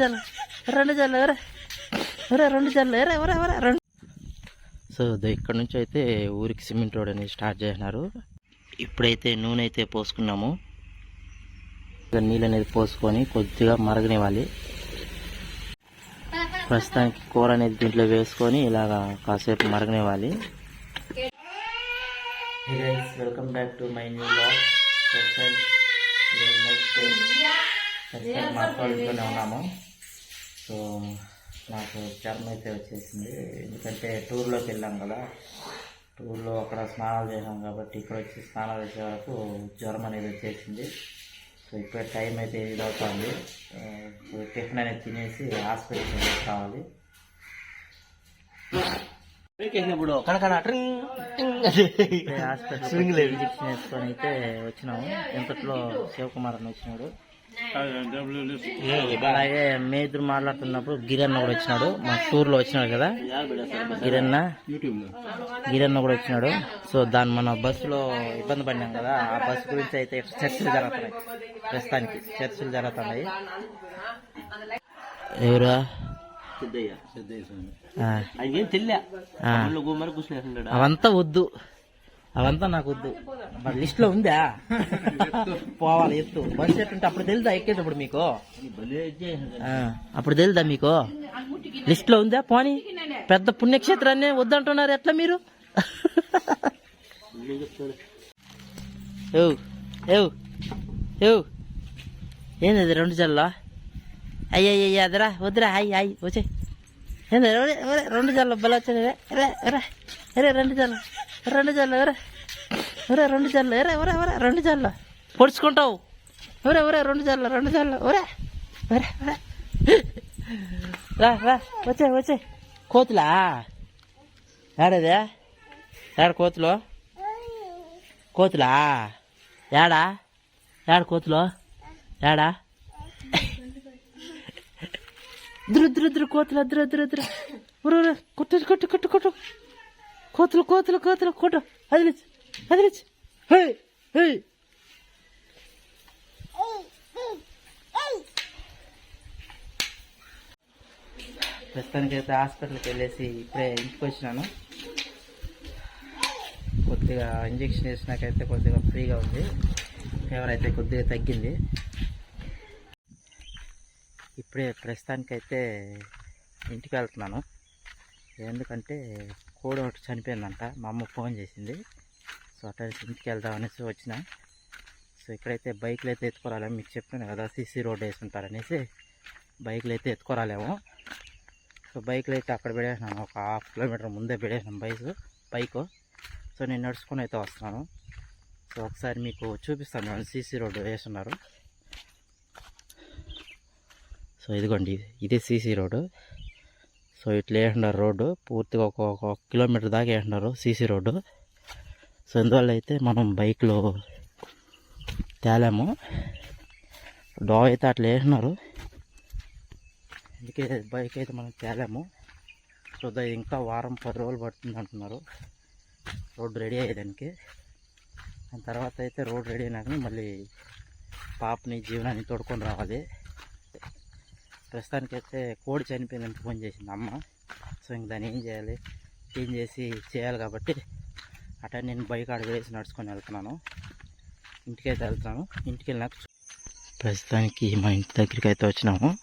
జల్లు రెండు జల్లు ఎవరే? ఎవరే? రెండు జల్లు ఎవరే? ఎవరే? ఎవరే? రెండు. సో ఇక్కడ నుంచి అయితే ఊరికి సిమెంట్ రోడ్ అనేది స్టార్ట్ చేసినారు. ఇప్పుడైతే నూనె అయితే పోసుకున్నాము నీళ్ళు అనేది పోసుకొని కొద్దిగా మరగనివ్వాలి. ప్రస్తుతానికి కూర అనేది దీంట్లో వేసుకొని ఇలాగా కాసేపు మరగనివ్వాలి. Welcome back to my new blog so friends మా ఉన్నాము. సో నాకు జ్వరం అయితే వచ్చేసింది. ఎందుకంటే టూర్లోకి వెళ్ళాం కదా. టూర్లో అక్కడ స్నానాలు చేసాం కాబట్టి ఇక్కడ వచ్చి స్నానాలు చేసే వరకు జ్వరం అనేది వచ్చేసింది. సో ఇప్పుడే టైం అయితే ఇది అవుతుంది. సో టిఫిన్ అనేది తినేసి హాస్పిటల్కి కావాలి హాస్పిటల్ ఇంజక్షన్ వేసుకొని అయితే వచ్చినాము. ఇంతట్లో శివకుమార్ అని వచ్చినాడు. అలాగే మేదురు మాట్లాడుతున్నప్పుడు గిరన్న కూడా వచ్చినాడు. మా టూర్లో వచ్చినాడు కదా. గిరన్న. గిరన్న కూడా వచ్చినాడు. సో దాన్ని మన బస్సులో ఇబ్బంది పడినాం కదా. ఆ బస్సు గురించి అయితే చర్చలు జరుగుతున్నాయి. ప్రస్తుతానికి చర్చలు జరుగుతున్నాయి. ఎవరా. అవంతా వద్దు. అవంతా నాకు వద్దు మరి లిస్ట్లో ఉందా? పోవాలి ఎత్తు. బస్ ఎట్టుంటే అప్పుడు తెలుదా ఎక్కేటప్పుడు మీకు? అప్పుడు తెలుదా మీకు? లిస్ట్లో ఉందా? పోనీ. పెద్ద పుణ్యక్షేత్రాన్ని వద్దంటున్నారు ఎట్లా మీరు? ఏంది రెండు జల్లా? అయ్యయ్య అదరా వద్దురా హాయ్ హాయ్ వచ్చే రెండు జల్ల బల వచ్చాను రే రే రే రెండు జల్ల రెండు జల్ల ఎవరే ఒరే రెండు జల్ల ఎరే ఒరే ఒరే రెండు జల్ల పొడుచుకుంటావు ఒరే ఒరే రెండు జల్ల రెండు జల్ల ఒరే ఒరే ఒరే రా రా వచ్చే వచ్చే కోతులా ఏడదే ఏడ కోతులు కోతులా ఏడా ఏడ కోతులు ఏడా దురు కోతులు అద్దురు దురు దురు. ఉరు కొట్టు కొట్టు కొట్టు కొట్టు. కోతులు కోతులు కోతులు కొట్టు. అదిలిచ్చు అదిలిచ్చు. హే హే. ప్రస్తుతానికైతే అయితే హాస్పిటల్కి వెళ్ళేసి ఇప్పుడే ఇంటికి వచ్చినాను. కొద్దిగా ఇంజక్షన్ వేసినాకైతే కొద్దిగా ఫ్రీగా ఉంది. ఫీవర్ అయితే కొద్దిగా తగ్గింది. ఇప్పుడే ప్రస్తుతానికైతే ఇంటికి వెళ్తున్నాను ఎందుకంటే కోడి ఒకటి చనిపోయిందంట. మా అమ్మ ఫోన్ చేసింది. సో అట్లా ఇంటికి వెళ్దాం అనేసి వచ్చిన. సో ఇక్కడైతే బైక్లు అయితే ఎత్తుకోరాలేమో. మీకు చెప్పాను కదా సీసీ రోడ్ వేసి ఉంటారనేసి బైక్లు అయితే ఎత్తుకోరాలేమో. సో బైక్లు అయితే అక్కడ పెడేసినాను. ఒక హాఫ్ కిలోమీటర్ ముందే పెడేసినాను బైక్ బైక్. సో నేను నడుచుకొని అయితే వస్తున్నాను. సో ఒకసారి మీకు చూపిస్తాను సీసీ రోడ్డు వేస్తున్నారు సో ఇదిగోండి ఇదే సీసీ రోడ్డు సో ఇట్లా వేసినారు రోడ్డు పూర్తిగా ఒక ఒక కిలోమీటర్ దాకా వేసినారు సీసీ రోడ్డు. సో అందువల్ల అయితే మనం బైక్లో తేలాము. డో అయితే అట్లా వేసినారు అందుకే బైక్ అయితే మనం తేలాము. సో ఇంకా వారం పది రోజులు పడుతుంది అంటున్నారు. రోడ్డు రెడీ అయ్యేదానికి. దాని తర్వాత అయితే రోడ్డు రెడీ అయినాక మళ్ళీ పాపని జీవనాన్ని తోడుకొని రావాలి. ప్రస్తుతానికైతే కోడి చనిపోయిందని ఫోన్ చేసింది అమ్మ. సో ఇంక దాన్ని ఏం చేయాలి? క్లీన్ చేసి చేయాలి కాబట్టి అటా నేను బైక్ ఆడ వేసి నడుచుకొని వెళ్తున్నాను. ఇంటికైతే వెళ్తున్నాను ఇంటికి వెళ్ళినాక ప్రస్తుతానికి మా ఇంటి దగ్గరికి అయితే వచ్చినాము.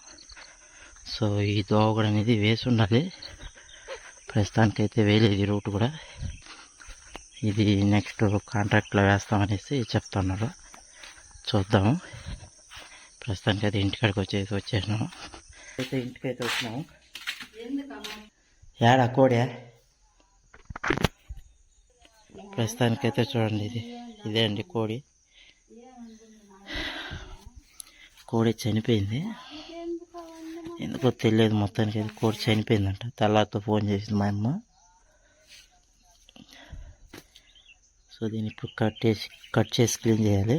సో ఈ దోవగడ అనేది వేసి ఉండాలి. ప్రస్తుతానికైతే వేయలేదు ఈ రూట్ కూడా. ఇది నెక్స్ట్ కాంట్రాక్ట్లో వేస్తామనేసి చెప్తున్నారు. చూద్దాము. ప్రస్తుతానికి అయితే ఇంటికాడికి వచ్చేసి వచ్చేసినాము అయితే ఇంటికైతే వచ్చినాము. ఏడా కోడే? ప్రస్తుతానికైతే చూడండి ఇది. ఇదే అండి కోడి. కోడి చనిపోయింది. ఎందుకో తెలియదు మొత్తానికి అయితే కోడి చనిపోయిందంట. తెల్లారితో ఫోన్ చేసింది మా అమ్మ. సో దీన్ని ఇప్పుడు కట్ చేసి కట్ చేసి క్లీన్ చేయాలి.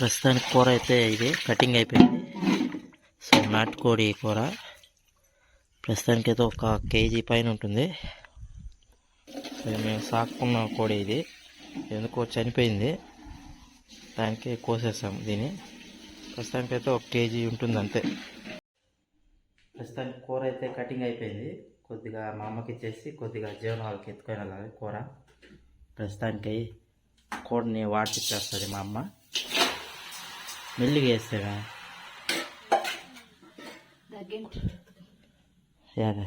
ప్రస్తుతానికి కూర అయితే ఇది కటింగ్ అయిపోయింది. సో నాటుకోడి కూర. ప్రస్తుతానికి అయితే ఒక కేజీ పైన ఉంటుంది. సో మేము సాకుకున్న కోడి ఇది. ఎందుకో చనిపోయింది. దానికి కోసేసాం దీన్ని. ప్రస్తుతానికి అయితే ఒక కేజీ ఉంటుంది అంతే. ప్రస్తుతానికి కూర అయితే కటింగ్ అయిపోయింది. కొద్దిగా మా అమ్మకి ఇచ్చేసి కొద్దిగా జీవన ఎత్తుకొని వెళ్ళాలి కూర. ప్రస్తుతానికి కోడిని వాటిచ్చేస్తుంది మా అమ్మ. మెల్లిగా వేస్తాడా యాదే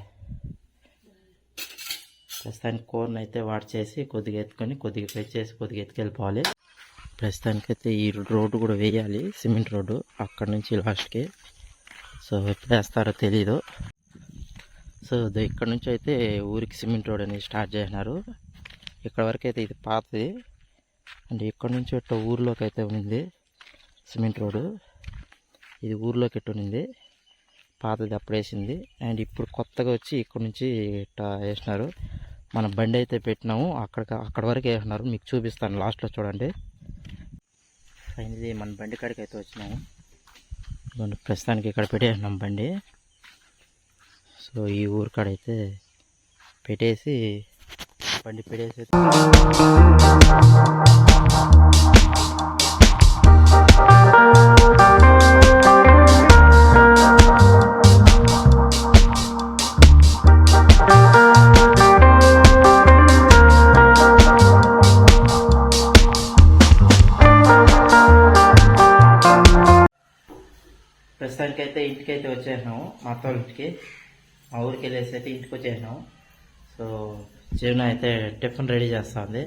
ప్రస్తుతానికి కూరని అయితే వాడి చేసి కొద్దిగా ఎత్తుకొని కొద్దిగా ఫ్రై చేసి కొద్దిగా ఎత్తుకెళ్ళిపోవాలి ప్రస్తుతానికైతే ఈ రోడ్డు కూడా వేయాలి సిమెంట్ రోడ్డు అక్కడ నుంచి లాస్ట్కి. సో ఎప్పుడు వేస్తారో తెలీదు. సో ఇక్కడ నుంచి అయితే ఊరికి సిమెంట్ రోడ్ అనేది స్టార్ట్ చేసినారు. ఇక్కడ వరకు అయితే ఇది పాతది. అండ్ ఇక్కడ నుంచి ఇట్ట ఊర్లోకి అయితే ఉంది. Cement road. ఇది ఊర్లోకి ఎట్టునింది పాతది అప్పుడేసింది. అండ్ ఇప్పుడు కొత్తగా వచ్చి ఇక్కడ నుంచి వేసినారు. మన బండి అయితే పెట్టినాము. అక్కడ అక్కడ వరకు వేసినారు. మీకు చూపిస్తాను లాస్ట్లో చూడండి. ఫైనలీ మన బండి కాడికి అయితే వచ్చినాము. ఇదిగోండి ప్రస్తుతానికి ఇక్కడ పెట్టేసినాం బండి. సో ఈ ఊరు కాడైతే పెట్టేసి బండి పెట్టేసి ప్రస్తుతానికి అయితే ఇంటికి అయితే వచ్చేసినాము. మా అత్త ఇంటికి. మా ఊరికి వెళ్ళేసి అయితే ఇంటికి వచ్చేసినాము. సో జీవన అయితే టిఫిన్ రెడీ చేస్తుంది.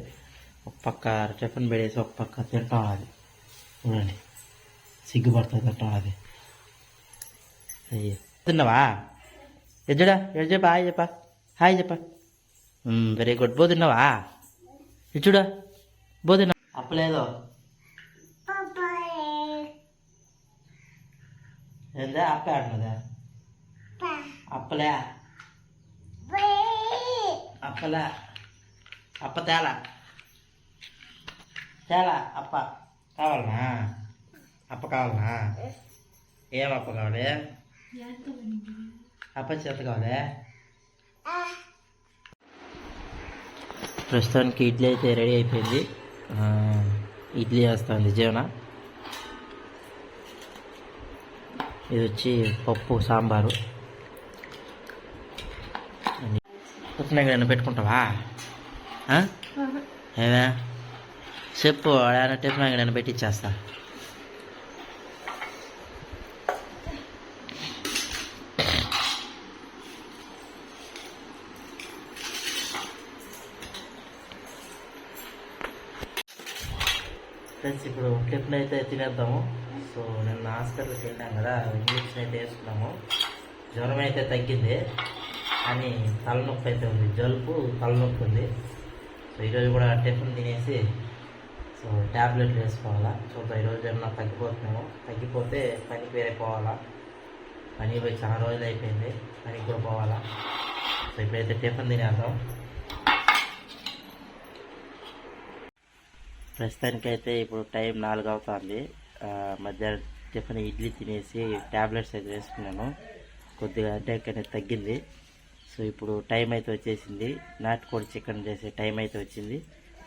ఒక పక్క టిఫిన్ పెడేసి ఒక పక్క తింటాం అది. చూడండి. సిగ్గుపడుతుంది తింటాం అది అయ్యో. తిన్నావా? ఎజ్జడా ఎడ్ చెప్పా హాయ్ చెప్పా హాయ్ చెప్పా. వెరీ గుడ్ బో తిన్నావా? ఇచ్చుడా బో తిన్నా. అప్పలేదో. ఏందా అప్ప ఆడినదా అప్పలే. అప్పలే. అప్ప తేలా. తేలా అప్ప. కావాలనా? అప్ప కావాలనా? ఏం అప్ప కావాలి? అప్ప చేత కావాలి? ప్రస్తుతానికి ఇడ్లీ అయితే రెడీ అయిపోయింది. ఇడ్లీ వేస్తుంది జీవన. ఇది వచ్చి పప్పు సాంబారు. ఉప్పిన ఏమైనా పెట్టుకుంటావా? ఆ? చెప్పు ఆయన టిఫిన్ ఏమైనా పెట్టిచ్చేస్తా ఫ్రెండ్స్ ఇప్పుడు టిఫిన్ అయితే తినేద్దాము. సో నిన్న హాస్పిటల్కి వెళ్ళాం కదా ఇంజక్షన్ అయితే వేసుకున్నాము. జ్వరం అయితే తగ్గింది కానీ తలనొప్పి అయితే ఉంది. జలుబు తలనొప్పి ఉంది. సో ఈరోజు కూడా టిఫిన్ తినేసి సో ట్యాబ్లెట్లు వేసుకోవాలా? చూద్దాం ఈరోజు ఏమన్నా తగ్గిపోతున్నాము తగ్గిపోతే పనికి వేరే పోవాలా? పని పోయి చాలా రోజులు అయిపోయింది. పనికి కూడా పోవాలా? సో ఇప్పుడైతే టిఫిన్ తినేద్దాం. ప్రస్తుతానికైతే ఇప్పుడు టైం నాలుగు అవుతుంది. మధ్యాహ్నం టిఫిన్ ఇడ్లీ తినేసి ట్యాబ్లెట్స్ అయితే వేసుకున్నాను. కొద్దిగా అటాక్ అనేది తగ్గింది. సో ఇప్పుడు టైం అయితే వచ్చేసింది. నాటుకోడి చికెన్ చేసే టైం అయితే వచ్చింది.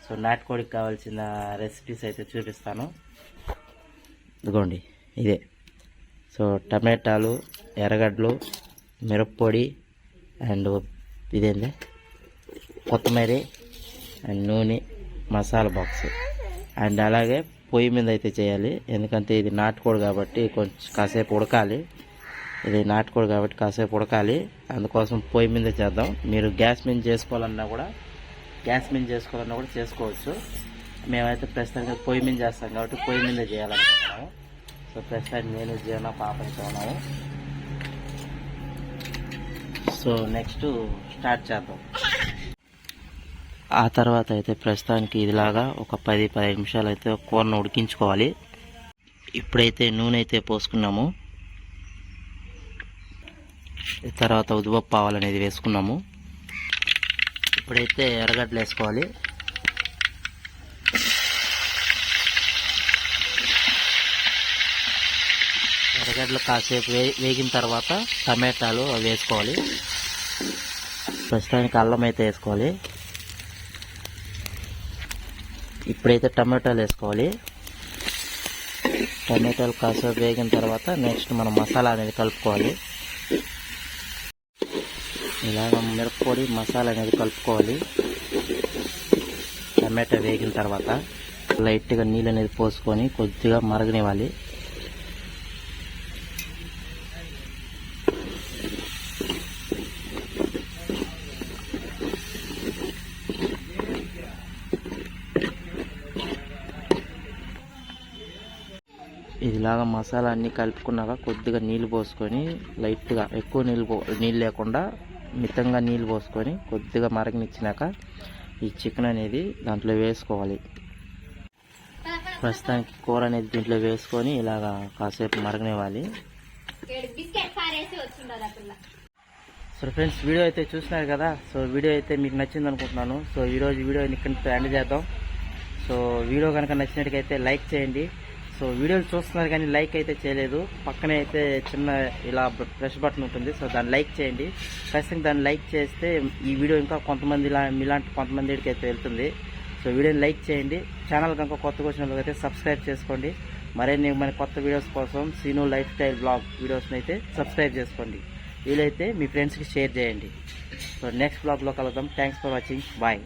సో నాటుకోడికి కావాల్సిన రెసిపీస్ అయితే చూపిస్తాను. ఇదిగోండి ఇదే. సో టమాటాలు ఎర్రగడ్డలు మిరప్పొడి అండ్ ఇదేంది? కొత్తిమీర అండ్ నూనె మసాలా బాక్స్. అండ్ అలాగే పొయ్యి మీద అయితే చేయాలి. ఎందుకంటే ఇది నాటుకోడి కాబట్టి కొంచెం కాసేపు ఉడకాలి. ఇది నాటుకోడి కాబట్టి కాసేపు ఉడకాలి. అందుకోసం పొయ్యి మీద చేద్దాం. మీరు గ్యాస్ మీద చేసుకోవాలన్నా కూడా గ్యాస్ మీద చేసుకోవాలన్నా కూడా చేసుకోవచ్చు. మేమైతే ప్రస్తుతానికి పొయ్యి మీద చేస్తాం కాబట్టి పొయ్యి మీద చేయాలనుకుంటున్నాము. సో ప్రస్తుతానికి నేను జీవన పాప అయితే ఉన్నాము సో నెక్స్ట్ స్టార్ట్ చేద్దాం. ఆ తర్వాత అయితే ప్రస్తుతానికి ఇదిలాగా ఒక పది పదిహేను నిమిషాలు అయితే కూరను ఉడికించుకోవాలి. ఇప్పుడైతే నూనె అయితే పోసుకున్నాము. తర్వాత ఉద్దిపప్పు ఆవాలనేది వేసుకున్నాము. ఇప్పుడైతే ఎర్రగడ్డలు వేసుకోవాలి. ఎర్రగడ్డలు కాసేపు వేగిన తర్వాత టమాటాలు అవి వేసుకోవాలి. ప్రస్తుతానికి అల్లం అయితే వేసుకోవాలి. ఇప్పుడైతే టమాటాలు వేసుకోవాలి. టమాటాలు కాసేపు వేగిన తర్వాత నెక్స్ట్ మనం మసాలా అనేది కలుపుకోవాలి. ఇలాగ మిరప్పొడి మసాలా అనేది కలుపుకోవాలి. టమాటా వేగిన తర్వాత లైట్గా నీళ్ళు అనేది పోసుకొని కొద్దిగా మరగనివ్వాలి. ఇదిలాగా మసాలా అన్నీ కలుపుకున్నాక కొద్దిగా నీళ్ళు పోసుకొని లైట్గా ఎక్కువ నీళ్ళు పో నీళ్ళు లేకుండా మితంగా నీళ్ళు పోసుకొని కొద్దిగా మరగనిచ్చినాక ఈ చికెన్ అనేది దాంట్లో వేసుకోవాలి. ప్రస్తుతానికి కూర అనేది దీంట్లో వేసుకొని ఇలాగా కాసేపు మరగనివ్వాలి. సో ఫ్రెండ్స్ వీడియో అయితే చూస్తున్నారు కదా? సో వీడియో అయితే మీకు నచ్చింది అనుకుంటున్నాను. సో ఈరోజు వీడియో ఇక్కడ ఎండ్ చేద్దాం. సో వీడియో కనుక నచ్చినట్టుగైతే లైక్ చేయండి. సో వీడియోలు చూస్తున్నారు కానీ లైక్ అయితే చేయలేదు. పక్కనే అయితే చిన్న ఇలా ప్రెస్ బటన్ ఉంటుంది. సో దాన్ని లైక్ చేయండి. ఖచ్చితంగా దాన్ని లైక్ చేస్తే ఈ వీడియో ఇంకా కొంతమంది ఇలా మీలాంటి కొంతమందికి అయితే వెళ్తుంది. సో వీడియోని లైక్ చేయండి. ఛానల్ కనుక కొత్తగా వచ్చిన అయితే సబ్స్క్రైబ్ చేసుకోండి. మరిన్ని మన కొత్త వీడియోస్ కోసం సీను లైఫ్ స్టైల్ బ్లాగ్ వీడియోస్ని అయితే సబ్స్క్రైబ్ చేసుకోండి. వీలైతే మీ ఫ్రెండ్స్కి షేర్ చేయండి. సో నెక్స్ట్ బ్లాగ్లో కలుద్దాం. Thanks for watching bye